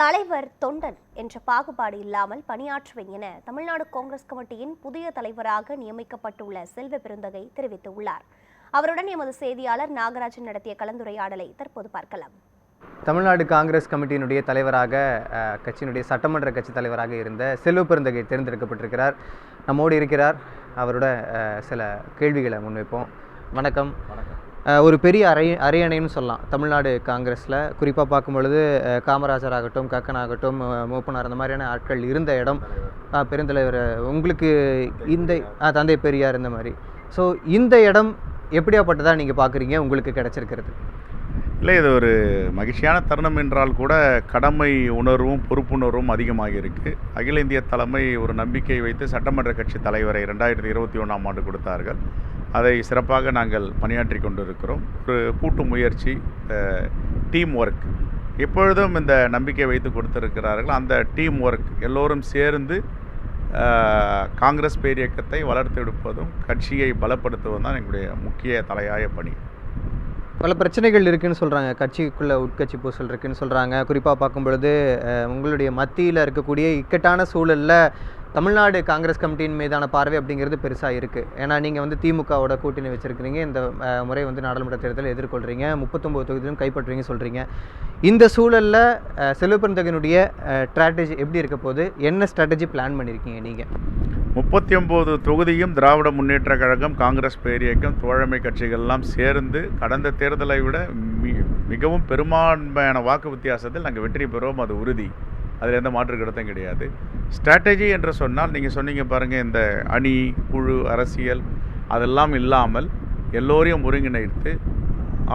தலைவர் தொண்டன் என்ற பாகுபாடு இல்லாமல் பணியாற்றுவேன் என தமிழ்நாடு காங்கிரஸ் கமிட்டியின் புதிய தலைவராக நியமிக்கப்பட்டுள்ள செல்வ பெருந்தகை தெரிவித்துள்ளார். அவருடன் எமது செய்தியாளர் நாகராஜன் நடத்திய கலந்துரையாடலை தற்போது பார்க்கலாம். தமிழ்நாடு காங்கிரஸ் கமிட்டியினுடைய தலைவராக கட்சியினுடைய சட்டமன்ற கட்சி தலைவராக இருந்த செல்வ பெருந்தகை தேர்ந்தெடுக்கப்பட்டிருக்கிறார். நம்மோடு இருக்கிறார். அவரோட சில கேள்விகளை முன்வைப்போம். வணக்கம். அஹ், ஒரு பெரிய அரை அரையணைன்னு சொல்லலாம். தமிழ்நாடு காங்கிரஸில். குறிப்பாக பார்க்கும் பொழுது காமராஜர் ஆகட்டும் கக்கன் ஆகட்டும் மூப்பனார் அந்த மாதிரியான ஆட்கள் இருந்த இடம் பெருந்தலைவர் உங்களுக்கு இந்த தந்தை பெரியார் இந்த மாதிரி. ஸோ இந்த இடம் எப்படியாப்பட்டதாக நீங்கள் பார்க்குறீங்க? உங்களுக்கு கிடைச்சிருக்கிறது. இல்லை இது ஒரு மகிழ்ச்சியான தருணம் என்றால் கூட கடமை உணர்வும் பொறுப்புணர்வும் அதிகமாக இருக்குது அகில இந்திய தலைமை ஒரு நம்பிக்கை வைத்து சட்டமன்ற கட்சி தலைவரை ரெண்டாயிரத்தி இருபத்தி ஒன்றாம் ஆண்டு கொடுத்தார்கள். அதை சிறப்பாக நாங்கள் பணியாற்றி கொண்டிருக்கிறோம். ஒரு கூட்டு முயற்சி டீம் ஒர்க் எப்பொழுதும் இந்த நம்பிக்கை வைத்து கொடுத்திருக்கிறார்கள். அந்த டீம் ஒர்க் எல்லோரும் சேர்ந்து காங்கிரஸ் பேரியக்கத்தை வளர்த்து எடுப்பதும் கட்சியை பலப்படுத்துவதும் தான் எங்களுடைய முக்கிய தலையாய பணி. பல பிரச்சனைகள் இருக்குன்னு சொல்கிறாங்க கட்சிக்குள்ளே உட்கட்சி பூசல் இருக்குன்னு சொல்கிறாங்க குறிப்பாக பார்க்கும் பொழுது உங்களுடைய மத்தியில் இருக்கக்கூடிய இக்கட்டான சூழலில் தமிழ்நாடு காங்கிரஸ் கமிட்டியின் மீதான பார்வை அப்படிங்கிறது பெருசாக இருக்குது ஏன்னா நீங்கள் வந்து திமுகவோட கூட்டணி வச்சுருக்கிறீங்க. இந்த முறை வந்து நாடாளுமன்ற தேர்தலை எதிர்கொள்கிறீங்க முப்பத்தொம்போது தொகுதியிலும் கைப்பற்றுறீங்க சொல்கிறீங்க இந்த சூழலில் செல்வப்பெருந்தகனுடைய ஸ்ட்ராட்டஜி எப்படி இருக்க போது என்ன ஸ்ட்ராட்டஜி பிளான் பண்ணியிருக்கீங்க நீங்கள் முப்பத்தி ஒம்பது தொகுதியும் திராவிட முன்னேற்ற கழகம் காங்கிரஸ் பேரியக்கம் தோழமை கட்சிகள்லாம் சேர்ந்து கடந்த தேர்தலை விட மிகவும் பெரும்பான்மையான வாக்கு வித்தியாசத்தில் நாங்கள் வெற்றி பெறுவோம். அது உறுதி. அதில் எந்த மாற்று கருத்தும் கிடையாது. ஸ்ட்ராட்டஜி என்று சொன்னால் நீங்கள் சொன்னீங்க பாருங்கள் இந்த அணி குழு அரசியல் அதெல்லாம் இல்லாமல் எல்லோரையும் ஒருங்கிணைத்து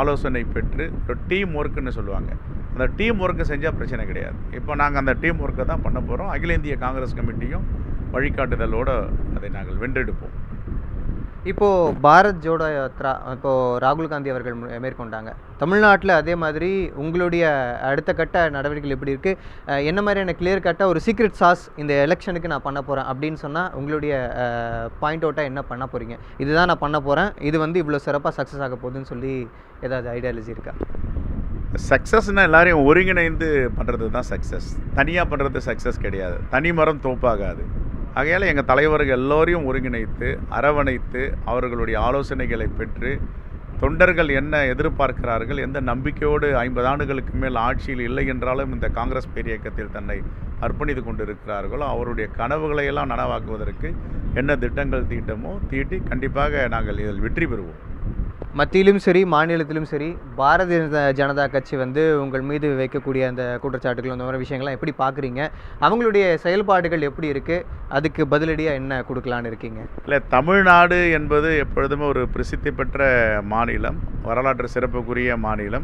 ஆலோசனை பெற்று ஒரு டீம் ஒர்க்குன்னு சொல்லுவாங்க. அந்த டீம் ஒர்க்கு செஞ்சால் பிரச்சனை கிடையாது. இப்போ நாங்கள் அந்த டீம் ஒர்க்கை தான் பண்ண போகிறோம் அகில இந்திய காங்கிரஸ் கமிட்டியும் வழிகாட்டுதலோடு அதை நாங்கள் வென்றெடுப்போம். இப்போது பாரத் ஜோடோ யாத்ரா இப்போது ராகுல் காந்தி அவர்கள் மேற்கொண்டாங்க. தமிழ்நாட்டில் அதே மாதிரி உங்களுடைய அடுத்த கட்ட நடவடிக்கைகள் எப்படி இருக்குது என்ன மாதிரியான கிளியர் கட்டாக ஒரு சீக்ரெட் சாஸ் இந்த எலெக்ஷனுக்கு நான் பண்ண போகிறேன் அப்படின்னு சொன்னால் உங்களுடைய பாயிண்ட் அவுட்டாக என்ன பண்ண போகிறீங்க இதுதான் நான் பண்ண போகிறேன் இது வந்து இவ்வளோ சிறப்பாக சக்ஸஸ் ஆக போகுதுன்னு சொல்லி ஏதாவது ஐடியாலஜி இருக்கா? சக்ஸஸ்னால் எல்லாரையும் ஒருங்கிணைந்து பண்ணுறது தான் சக்ஸஸ் தனியாக பண்ணுறது சக்ஸஸ் கிடையாது. தனி மரம் தோப்பாகாது. ஆகையால் எங்கள் தலைவர்கள் எல்லோரையும் ஒருங்கிணைத்து அரவணைத்து அவர்களுடைய ஆலோசனைகளை பெற்று தொண்டர்கள் என்ன எதிர்பார்க்கிறார்கள் எந்த நம்பிக்கையோடு ஐம்பது ஆண்டுகளுக்கு மேல் ஆட்சியில் இல்லை என்றாலும் இந்த காங்கிரஸ் பேரியக்கத்தில் தன்னை அர்ப்பணித்து கொண்டிருக்கிறார்களோ அவருடைய கனவுகளையெல்லாம் நனவாக்குவதற்கு என்ன திட்டங்கள் தீட்டமோ தீட்டி கண்டிப்பாக நாங்கள் இதில் வெற்றி பெறுவோம். மத்தியிலும் சரி மாநிலத்திலும் சரி பாரதிய ஜனதா- கட்சி வந்து உங்கள் மீது வைக்கக்கூடிய அந்த குற்றச்சாட்டுகள் அந்த மாதிரி விஷயங்கள்லாம் எப்படி பார்க்குறீங்க? அவங்களுடைய செயல்பாடுகள் எப்படி இருக்குது அதுக்கு பதிலடியாக என்ன கொடுக்கலான்னு இருக்கீங்க? இல்லை தமிழ்நாடு என்பது எப்பொழுதுமே ஒரு பிரசித்தி பெற்ற மாநிலம் வரலாற்று சிறப்புக்குரிய மாநிலம்.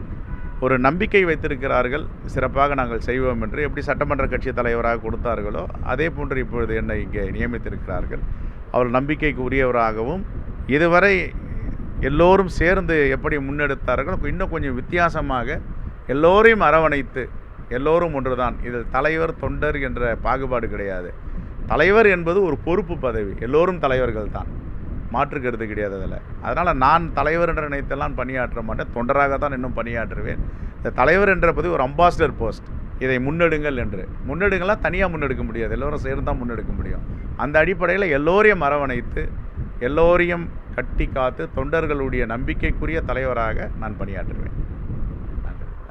ஒரு நம்பிக்கை வைத்திருக்கிறார்கள் சிறப்பாக நாங்கள் செய்வோம் என்று. எப்படி சட்டமன்ற கட்சி தலைவராக கொடுத்தார்களோ அதே போன்று இப்பொழுது என்னை இங்கே நியமித்திருக்கிறார்கள். அவர் நம்பிக்கைக்கு உரியவராகவும் இதுவரை எல்லோரும் சேர்ந்து எப்படி முன்னெடுத்தார்கள் இன்னும் கொஞ்சம் வித்தியாசமாக எல்லோரையும் அரவணைத்து எல்லோரும் ஒன்றுதான். இதில் தலைவர் தொண்டர் என்ற பாகுபாடு கிடையாது. தலைவர் என்பது ஒரு பொறுப்பு பதவி. எல்லோரும் தலைவர்கள் தான் மாற்று கிடையாது அதில். அதனால் நான் தலைவர் என்ற நினைத்தெல்லாம் பணியாற்ற மாட்டேன். தொண்டராக தான் இன்னும் பணியாற்றுவேன். இந்த தலைவர் என்ற பதவி ஒரு அம்பாசிடர் போஸ்ட் இதை முன்னெடுங்கள் என்று. முன்னெடுங்களாம் தனியாக முன்னெடுக்க முடியாது. எல்லோரும் சேர்ந்து தான் முன்னெடுக்க முடியும். அந்த அடிப்படையில் எல்லோரையும் அரவணைத்து எல்லோரையும் கட்டி காத்து தொண்டர்களுடைய நம்பிக்கைக்குரிய தலைவராக நான் பணியாற்றுவேன்.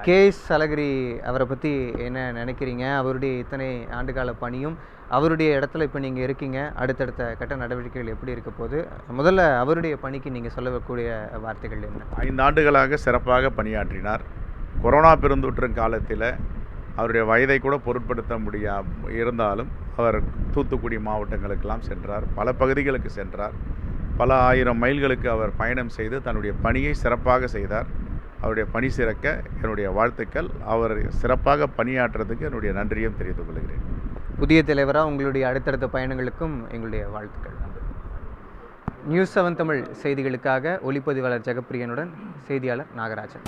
கே எஸ் அழகிரி அவரை பற்றி என்ன நினைக்கிறீங்க? அவருடைய இத்தனை ஆண்டுகால பணியும் அவருடைய இடத்துல இப்போ நீங்கள் இருக்கீங்க. அடுத்தடுத்த கட்ட நடவடிக்கைகள் எப்படி இருக்க போகுது? முதல்ல அவருடைய பணிக்கு நீங்கள் சொல்லக்கூடிய வார்த்தைகள் என்ன? ஐந்து ஆண்டுகளாக சிறப்பாக பணியாற்றினார். கொரோனா பெருந்தொற்று காலத்தில் அவருடைய வயதை கூட பொருட்படுத்த முடியா இருந்தாலும் அவர் தூத்துக்குடி மாவட்டங்களுக்கெல்லாம் சென்றார். பல பகுதிகளுக்கு சென்றார். பல ஆயிரம் மைல்களுக்கு அவர் பயணம் செய்து தன்னுடைய பணியை சிறப்பாக செய்தார். அவருடைய பணி சிறக்க என்னுடைய வாழ்த்துக்கள். அவர் சிறப்பாக பணியாற்றுறதுக்கு என்னுடைய நன்றியும் தெரிந்து கொள்கிறேன். புதிய தலைவராக உங்களுடைய அடுத்தடுத்த பயணங்களுக்கும் எங்களுடைய வாழ்த்துக்கள். நியூஸ் செவன் தமிழ் செய்திகளுக்காக ஒளிப்பதிவாளர் ஜெகப்பிரியனுடன் செய்தியாளர் நாகராஜன்.